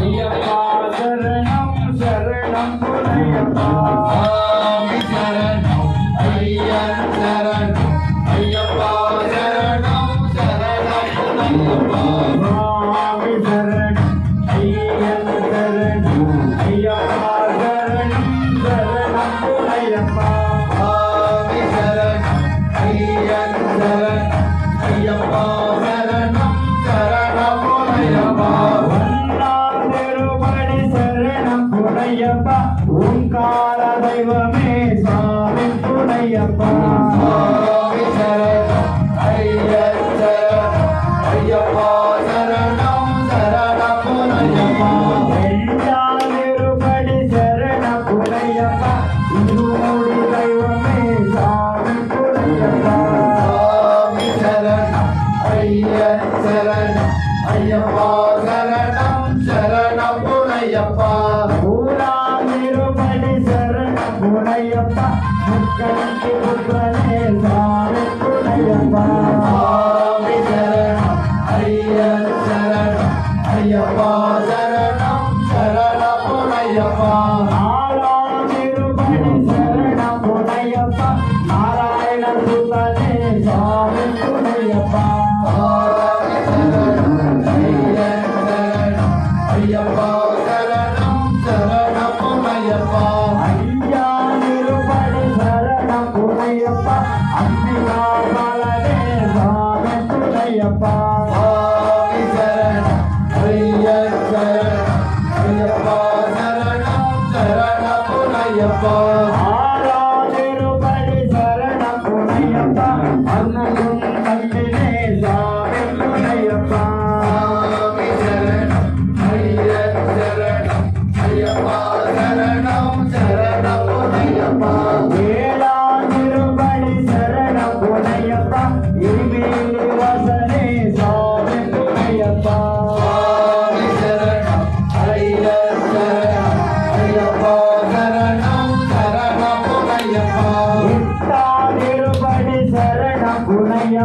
ஐயப்பா சரணம் சரணம் ஐயப்பா சரணம் ஐயன் சரணம் ஐயப்பா சரணம் சரணம் ஐயப்பா ஐயன் சரணம் ஐயப்பா சரணம் சரணம் புனையப்பா ஊராமிருபடி சரணம் புனையப்பா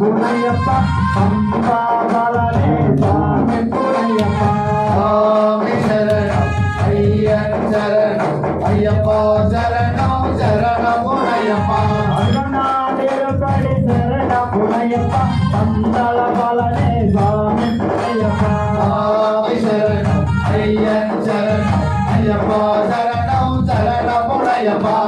புனையப்பா அம்பா மலரே சாமி புனையப்பா. சாமி சரணம் ஐயன் சரணம் ஐயப்பா சரணம் சரணம் புனையப்பா. அருணாதிருப்படி சரணம் புனையப்பா பந்தள பலனே சாமி புனையப்பா. சாமி சரணம் ஐயன் சரணம் ஐயப்பா சரணம் சரணம் புனையப்பா.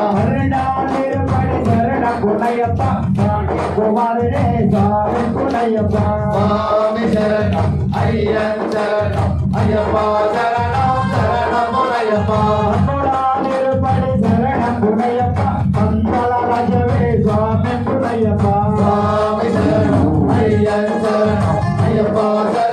குமாரனே சாமி துணையப்பா சுவாமி சரணம் ஐயன் சரணம் ஐயப்பா சரணம் சரணம் முனையப்பா சரணம் துணையப்பா மந்தல ராஜவே சுவாமி துணையப்பா சுவாமி சரணம் ஐயன் சரணம் ஐயப்பா சரணம்.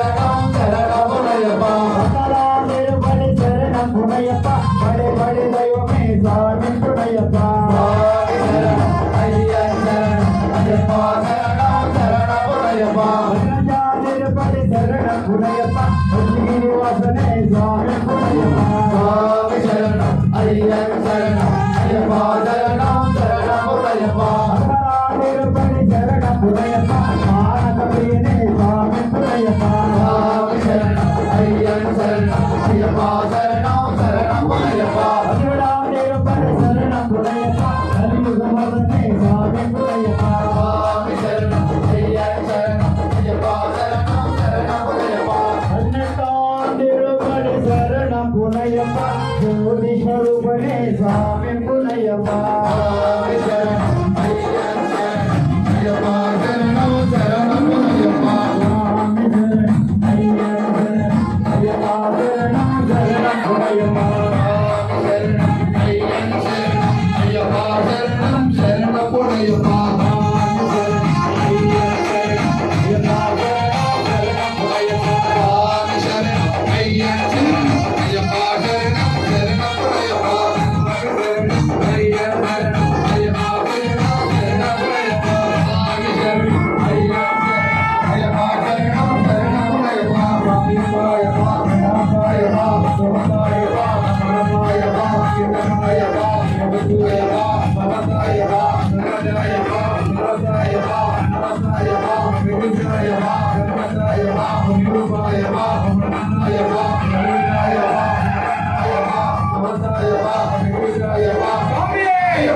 Hey,